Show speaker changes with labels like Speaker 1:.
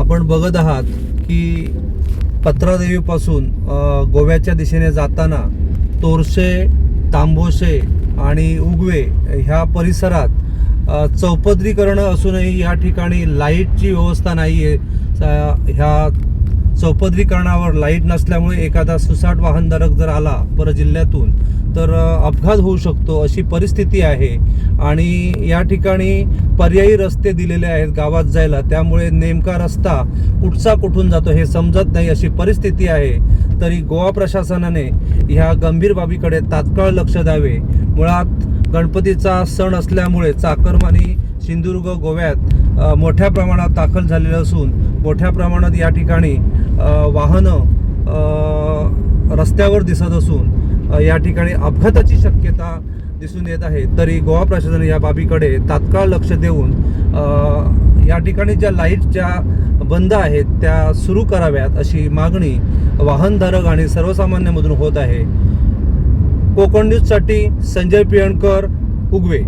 Speaker 1: आपण बघत आहात की पत्रादेवीपासून गोव्याच्या दिशेने जाताना तोरसे तांबोशे आणि उगवे ह्या परिसरात अ, चौपदरीकरणं असूनही या ठिकाणी लाईटची व्यवस्था नाही आहे. ह्या चौपदरीकरणावर लाइट नसल्यामुळे एखादा सुसाट वाहनधारक जर आला परजिल्ह्यातून तर अपघात होऊ शकतो अशी परिस्थिती आहे. आणि या ठिकाणी पर्यायी रस्ते दिलेले आहेत गावात जायला. त्यामुळे नेमका रस्ता कुठचा कुठून जातो हे समजत नाही अशी परिस्थिती आहे. तरी गोवा प्रशासनाने ह्या गंभीर बाबीकडे तात्काळ लक्ष द्यावे. मुळात गणपतीचा सण असल्यामुळे चाकरमानी सिंधुदुर्ग गोव्यात मोठ्या प्रमाणात दाखल झालेलं असून मोठ्या प्रमाणात या ठिकाणी वाहनं रस्त्यावर दिसत असून या ठिकाणी अपघाताची शक्यता दिसून येत आहे. तरी गोवा प्रशासन या बाबीकडे तात्काळ लक्ष देऊन या ठिकाणी ज्या लाइट ज्या बंद आहेत त्या सुरू कराव्यात अशी मागणी वाहनधारक आणि सर्वसामान्यांमधून होत आहे. कोकण न्यूजसाठी संजय पियणकर उगवे.